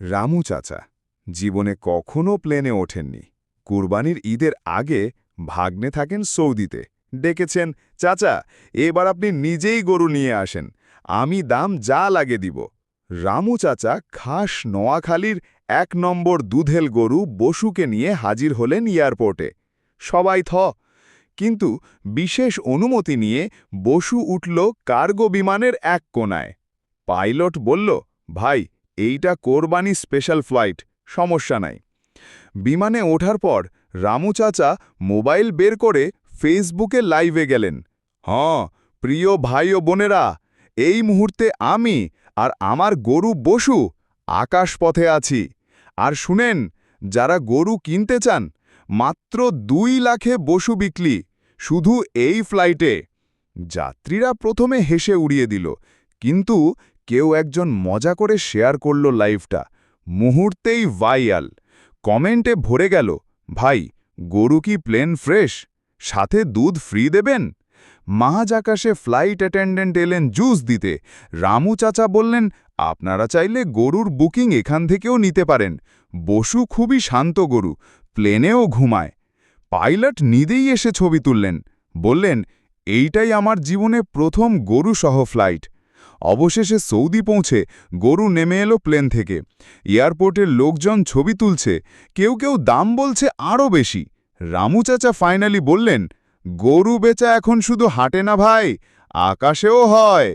রামু চাচা, জীবনে কখনো প্লেনে ওঠেননি। কুরবানির ঈদের আগে ভাগ্নে থাকেন সৌদিতে। ডেকেছেন, চাচা, এবার আপনি নিজেই গরু নিয়ে আসেন, আমি দাম যা লাগে দিব। রামু চাচা খাস নোয়াখালীর এক নম্বর দুধেল গরু বসুকে নিয়ে হাজির হলেন এয়ারপোর্টে। সবাই থ। কিন্তু বিশেষ অনুমতি নিয়ে বসু উঠল কার্গো বিমানের এক কোনায় পাইলট বলল, ভাই এইটা কোরবানি স্পেশাল ফ্লাইট, সমস্যা নাই। বিমানে ওঠার পর রামু চাচা মোবাইল বের করে ফেসবুকে লাইভে গেলেন। হ্যাঁ প্রিয় ভাই ও বোনেরা, এই মুহূর্তে আমি আর আমার গরু বসু আকাশপথে আছি। আর শুনেন, যারা গরু কিনতে চান, মাত্র দুই লাখে বসু বিক্রি, শুধু এই ফ্লাইটে। যাত্রীরা প্রথমে হেসে উড়িয়ে দিল, কিন্তু কেউ একজন মজা করে শেয়ার করল লাইভটা মুহূর্তেই ভাইয়াল কমেন্টে ভরে গেল, ভাই, গরু কি প্লেন ফ্রেশ? সাথে দুধ ফ্রি দেবেন? মাহাজ আকাশে ফ্লাইট অ্যাটেন্ডেন্ট এলেন জুস দিতে। রামু চাচা বললেন, আপনারা চাইলে গরুর বুকিং এখান থেকেও নিতে পারেন। বসু খুবই শান্ত গরু, প্লেনেও ঘুমায়। পাইলট নিদেই এসে ছবি তুললেন। বললেন, এইটাই আমার জীবনে প্রথম গরু সহ ফ্লাইট। অবশেষে সৌদি পৌঁছে গরু নেমে এলো প্লেন থেকে। এয়ারপোর্টের লোকজন ছবি তুলছে, কেউ কেউ দাম বলছে আরও বেশি। রামু চাচা ফাইনালি বললেন, গরু বেচা এখন শুধু হাটে না ভাই, আকাশেও হয়।